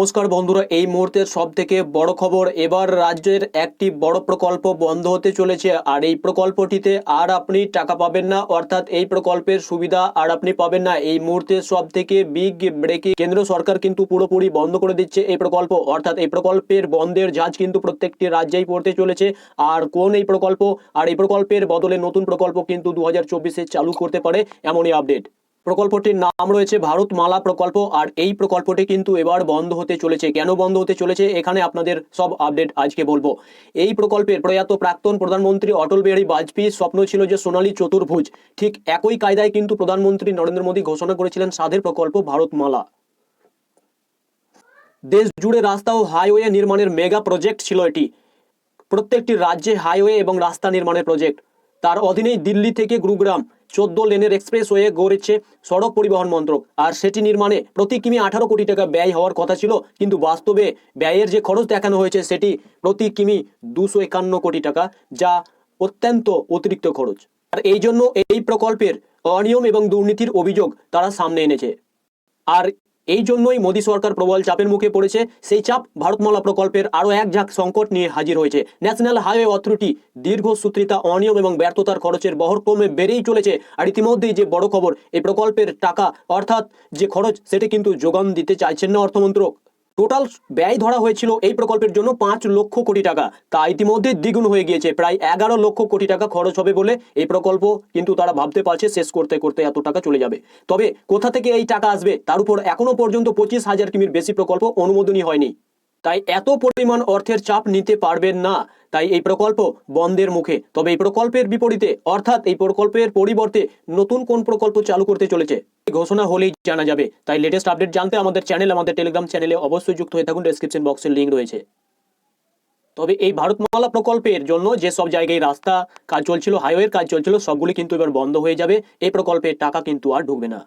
নমস্কার বন্ধুরা, এই মুহূর্তের সব থেকে বড় খবর, এবার রাজ্যের একটি বড় প্রকল্প বন্ধ হতে চলেছে, আর এই প্রকল্পটিতে আর আপনি টাকা পাবেন না, অর্থাৎ এই প্রকল্পের সুবিধা আর আপনি পাবেন না। এই মুহূর্তের সব থেকে বিগ ব্রেকিং কেন্দ্র সরকার কিন্তু পুরোপুরি বন্ধ করে দিচ্ছে এই প্রকল্প, অর্থাৎ এই প্রকল্পের বন্ধের ঝাঁজ কিন্তু প্রত্যেকটি রাজ্যেই পড়তে চলেছে, আর কোন এই প্রকল্প, আর এই প্রকল্পের বদলে নতুন প্রকল্প কিন্তু দু হাজার চালু করতে পারে, এমনই আপডেট প্রকল্পটির নাম রয়েছে ভারতমালা প্রকল্প, আর এই প্রকল্পটি কিন্তু এবার বন্ধ হতে চলেছে। কেন বন্ধ হতে চলেছে? এখানে আপনাদের সব আপডেট আজকে বলব। এই প্রকল্পের প্রয়াত প্রাক্তন প্রধানমন্ত্রী অটল বিহারী বাজপেয়ীর স্বপ্ন ছিল যে সোনালী চতুর্ভুজ, ঠিক একই কায়দায় কিন্তু প্রধানমন্ত্রী নরেন্দ্র মোদী ঘোষণা করেছিলেন সাধের প্রকল্প ভারতমালা। দেশ জুড়ে রাস্তা ও হাইওয়ে নির্মাণের মেগা প্রজেক্ট ছিল এটি। প্রত্যেকটি রাজ্যে হাইওয়ে এবং রাস্তা নির্মাণের প্রজেক্ট। তার অধীনেই দিল্লি থেকে গুরুগ্রাম চোদ্দ লেনের এক্সপ্রেস এক্সপ্রেসওয়ে গড়েছে সড়ক পরিবহন মন্ত্রক। আর সেটি নির্মাণে প্রতি কিমি আঠারো কোটি টাকা ব্যয় হওয়ার কথা ছিল, কিন্তু বাস্তবে ব্যয়ের যে খরচ দেখানো হয়েছে, সেটি প্রতি কিমি দুশো একান্ন কোটি টাকা, যা অত্যন্ত অতিরিক্ত খরচ। আর এই জন্য এই প্রকল্পের অনিয়ম এবং দুর্নীতির অভিযোগ তারা সামনে এনেছে। আর এই জন্যই মোদী সরকার প্রবল চাপের মুখে পড়েছে। সেই চাপ ভারতমালা প্রকল্পের আরও এক ঝাঁক সংকট নিয়ে হাজির হয়েছে। ন্যাশনাল হাইওয়ে অথরিটি দীর্ঘসূত্রিতা, অনিয়ম এবং ব্যর্থতার খরচের বহর ক্রমে বেড়েই চলেছে। আর ইতিমধ্যেই যে বড় খবর, এই প্রকল্পের টাকা, অর্থাৎ যে খরচ, সেটি কিন্তু যোগান দিতে চাইছেন না অর্থমন্ত্রক। টোটাল ব্যয় ধরা হয়েছিল এই প্রকল্পের জন্য পাঁচ লক্ষ কোটি টাকা। তা ইতিমধ্যে দ্বিগুণ হয়ে গিয়েছে, প্রায় এগারো লক্ষ কোটি টাকা খরচ হবে বলে এই প্রকল্প কিন্তু তারা ভাবতে পারছে শেষ করতে করতে এত টাকা চলে যাবে। তবে কোথা থেকে এই টাকা আসবে? তার উপর এখনও পর্যন্ত পঁচিশ হাজার কিমির বেশি প্রকল্প অনুমোদনই হয়নি। তাই এত পরিমাণ অর্থের চাপ নিতে পারবেন না। তাই এই প্রকল্প বন্ধের মুখে। তবে এই প্রকল্পের বিপরীতে, অর্থাৎ এই প্রকল্পের পরিবর্তে নতুন কোন প্রকল্প চালু করতে চলেছে? ঘোষণা হলেই জানা যাবে। তাই লেটেস্ট আপডেট জানতে আমাদের চ্যানেল আমাদের টেলিগ্রাম চ্যানেলে অবশ্যই যুক্ত হয়ে থাকুন। ডেসক্রিপশন বক্সের লিঙ্ক রয়েছে। তবে এই ভারতমালা প্রকল্পের জন্য যে সব জায়গায় রাস্তা, কাজ চলছিল হাইওয়ের কাজ চলছিল, সবগুলি কিন্তু এবার বন্ধ হয়ে যাবে। এই প্রকল্পের টাকা কিন্তু আর ঢুকবে না।